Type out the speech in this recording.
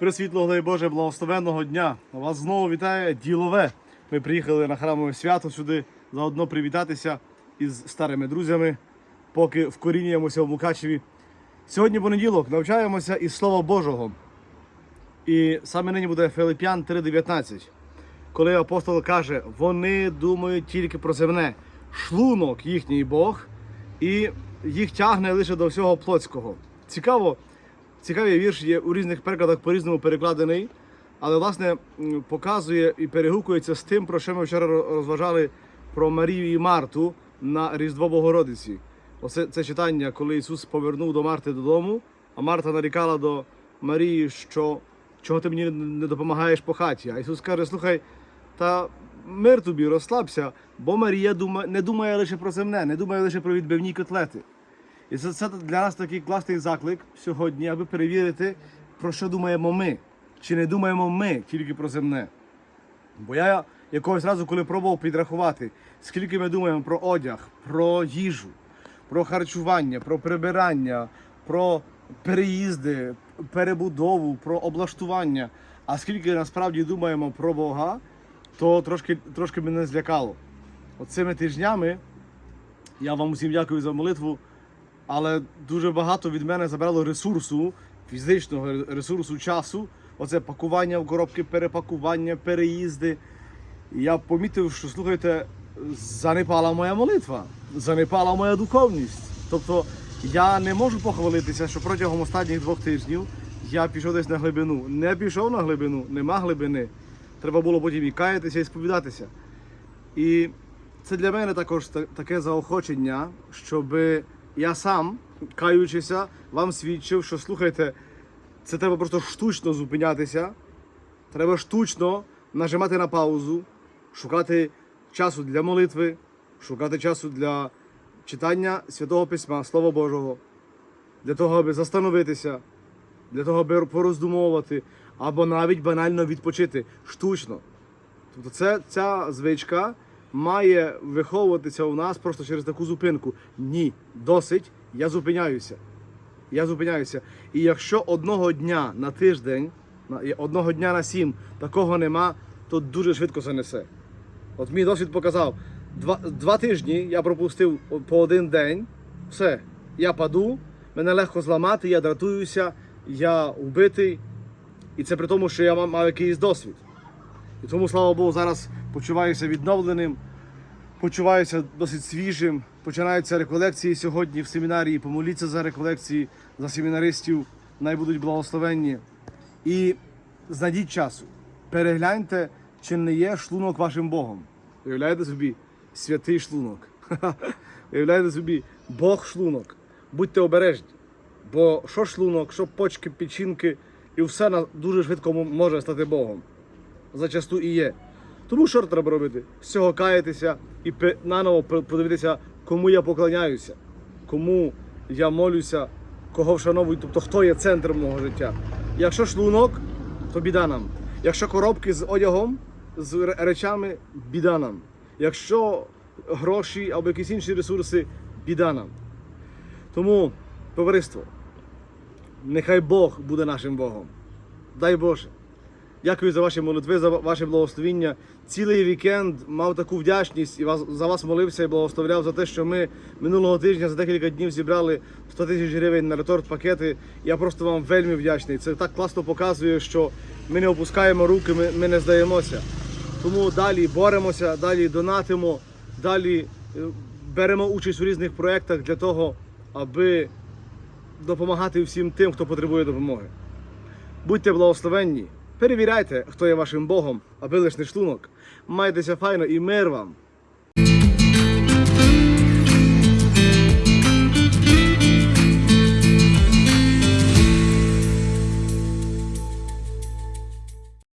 дай Боже, благословенного дня. Вас знову вітає ділове. Ми приїхали на храмове свято сюди, заодно привітатися із старими друзями, поки вкорінюємося в Мукачеві. Сьогодні понеділок навчаємося із Слова Божого. І саме нині буде Филип'ян 3.19, коли апостол каже, вони думають тільки про земне, шлунок їхній Бог, і їх тягне лише до всього плотського. Цікаво, цікавий вірш є у різних перекладах по-різному перекладений, але власне показує і перегукується з тим, про що ми вчора розважали про Марію і Марту на Різдво Богородиці. Оце це читання, коли Ісус повернув до Марти додому, а Марта нарікала до Марії, що чого ти мені не допомагаєш по хаті. А Ісус каже: слухай, та мир тобі, розслабся, бо Марія не думає лише про земне, не думає лише про відбивні котлети. І це, це для нас такий класний заклик сьогодні, аби перевірити, про що думаємо ми. Чи не думаємо ми тільки про земне? Бо я якогось разу, коли пробував підрахувати, скільки ми думаємо про одяг, про їжу, про харчування, про прибирання, про переїзди, перебудову, про облаштування, а скільки насправді думаємо про Бога, то трошки, трошки мене злякало. Оцими тижнями я вам усім дякую за молитву, але дуже багато від мене забрало ресурсу, фізичного ресурсу часу. Оце пакування в коробки, перепакування, переїзди. І я помітив, що слухайте, занепала моя молитва, занепала моя духовність. Тобто я не можу похвалитися, що протягом останніх двох тижнів я пішов десь на глибину. Не пішов на глибину, нема глибини. Треба було потім і каятися, і сповідатися. І це для мене також таке заохочення, щоб я сам, каючися, вам свідчив, що слухайте, це треба просто штучно зупинятися. Треба штучно нажимати на паузу, шукати часу для молитви, шукати часу для читання Святого Письма, Слова Божого, для того, аби застановитися, для того, аби пороздумовувати, або навіть банально відпочити штучно. Тобто це, ця звичка має виховуватися у нас просто через таку зупинку. Ні, досить, я зупиняюся. Я зупиняюся. І якщо одного дня на тиждень, одного дня на сім такого нема, то дуже швидко занесе. От мій досвід показав, два, два тижні я пропустив по один день, все, я паду, мене легко зламати, я дратуюся, я вбитий. І це при тому, що я мав, якийсь досвід. І тому, слава Богу, зараз почуваюся відновленим, почуваюся досить свіжим. Починаються реколекції сьогодні в семінарії. Помоліться за реколекції, за семінаристів, най будуть благословенні. І знайдіть часу. Перегляньте, чи не є шлунок вашим Богом. Уявляєте собі святий шлунок. Уявляєте собі Бог шлунок. Будьте обережні. Бо що шлунок, що почки, печінки, і все дуже швидко може стати Богом зачасту і є. Тому що треба робити? З цього каятися і наново подивитися, кому я поклоняюся, кому я молюся, кого вшановую, тобто хто є центром мого життя. Якщо шлунок, то біда нам. Якщо коробки з одягом, з речами, біда нам. Якщо гроші або якісь інші ресурси, біда нам. Тому, товариство, нехай Бог буде нашим Богом. Дай Боже. Дякую за ваші молитви, за ваше благословіння. Цілий вікенд мав таку вдячність і вас за вас молився і благословляв за те, що ми минулого тижня за декілька днів зібрали 100 тисяч гривень на реторт-пакети. Я просто вам вельми вдячний. Це так класно показує, що ми не опускаємо руки, ми, ми не здаємося. Тому далі боремося, далі донатимо, далі е, беремо участь у різних проєктах для того, аби допомагати всім тим, хто потребує допомоги. Будьте благословенні, перевіряйте, хто є вашим Богом, аби лиш не шлунок. Майтеся файно і мир вам.